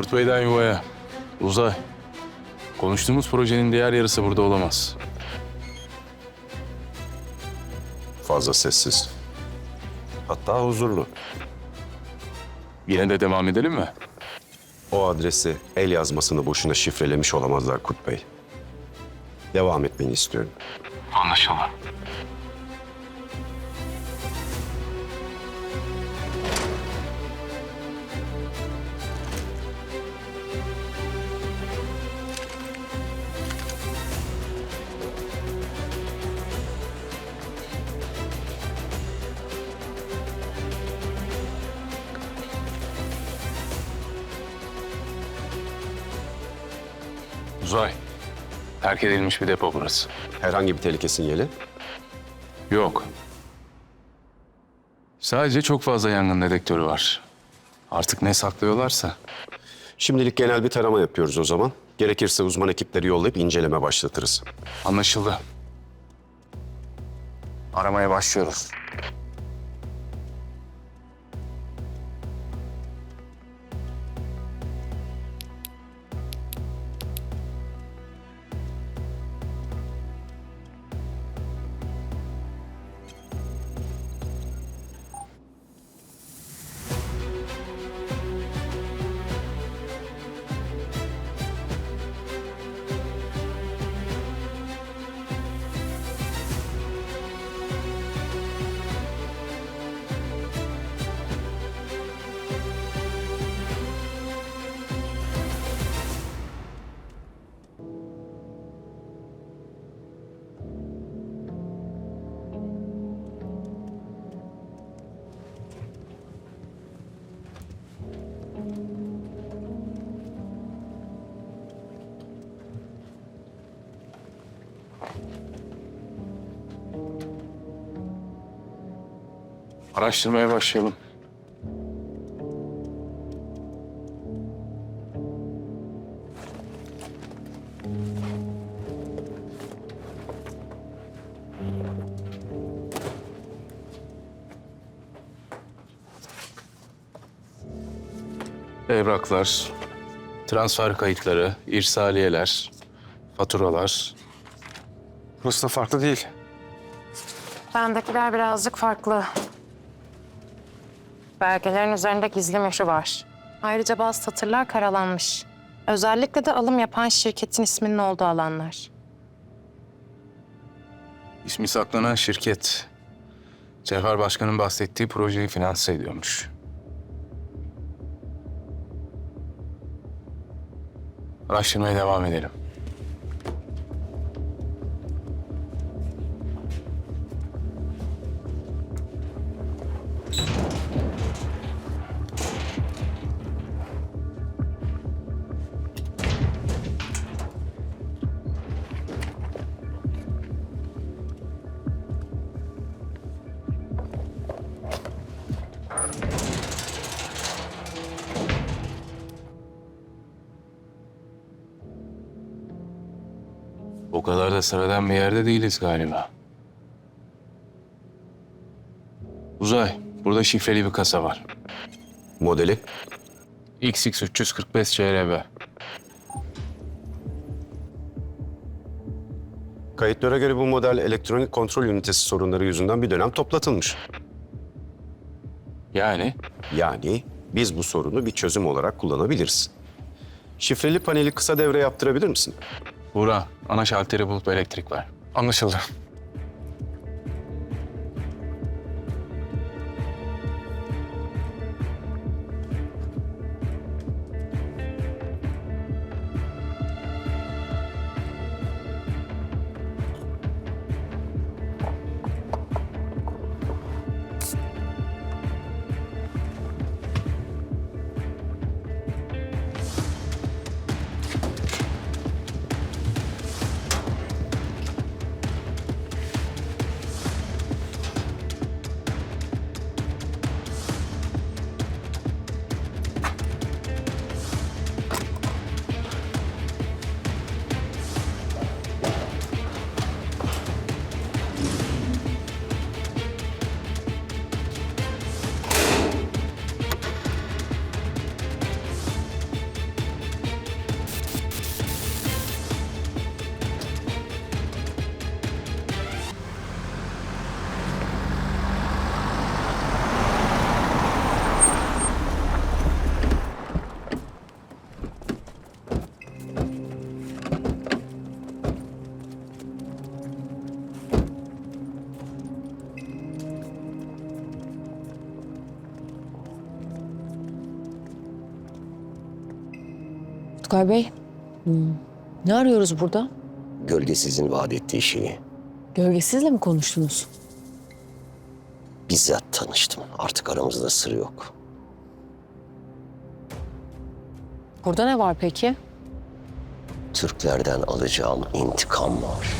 Kurt Bey'den yuvaya. Uzay. Konuştuğumuz projenin diğer yarısı burada olamaz. Fazla sessiz. Hatta huzurlu. Yine de devam edelim mi? O adresi el yazmasını boşuna şifrelemiş olamazlar Kurt Bey. Devam etmeni istiyorum. Anlaşıldı. Uzay. Terk edilmiş bir depo burası. Herhangi bir tehlike sinyali? Yok. Sadece çok fazla yangın dedektörü var. Artık ne saklıyorlarsa. Şimdilik genel bir tarama yapıyoruz o zaman. Gerekirse uzman ekipleri yollayıp inceleme başlatırız. Anlaşıldı. Aramaya başlıyoruz. Araştırmaya başlayalım. Evraklar, transfer kayıtları, irsaliyeler, faturalar. Burası da farklı değil. Bendekiler birazcık farklı. Belgelerin üzerinde gizli mührü var. Ayrıca bazı satırlar karalanmış. Özellikle de alım yapan şirketin isminin olduğu alanlar. İsmi saklanan şirket. Cevher Başkan'ın bahsettiği projeyi finanse ediyormuş. Araştırmaya devam edelim. O kadar da sıradan bir yerde değiliz galiba. Uzay, burada şifreli bir kasa var. Modeli? XX345 CRB. Kayıtlara göre bu model elektronik kontrol ünitesi sorunları yüzünden bir dönem toplatılmış. Yani Yani biz bu sorunu bir çözüm olarak kullanabiliriz. Şifreli paneli kısa devre yaptırabilir misin? Buğra, ana şalteri bulup elektrik ver. Anlaşıldı. Rutkay Bey, hmm, ne arıyoruz burada? Gölgesizin vaat ettiği şeyi. Gölgesizle mi konuştunuz? Bizzat tanıştım. Artık aramızda sır yok. Burada ne var peki? Türklerden alacağım intikam var.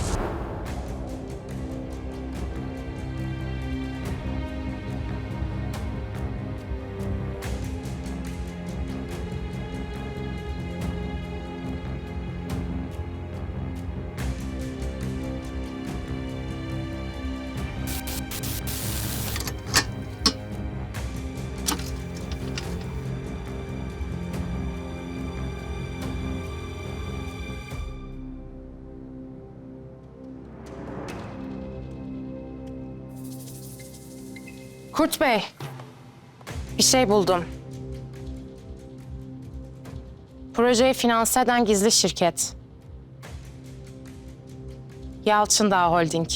Kurt Bey, bir şey buldum. Projeyi finanse eden gizli şirket. Yalçın Dağ Holding.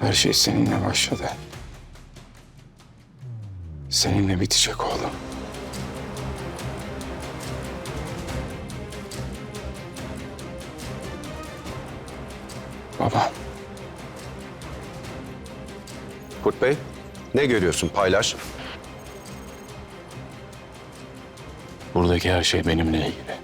Her şey seninle başladı. Seninle bitecek oğlum. Baba, Kurt Bey, ne görüyorsun? Paylaş. buradaki her şey benimle ilgili.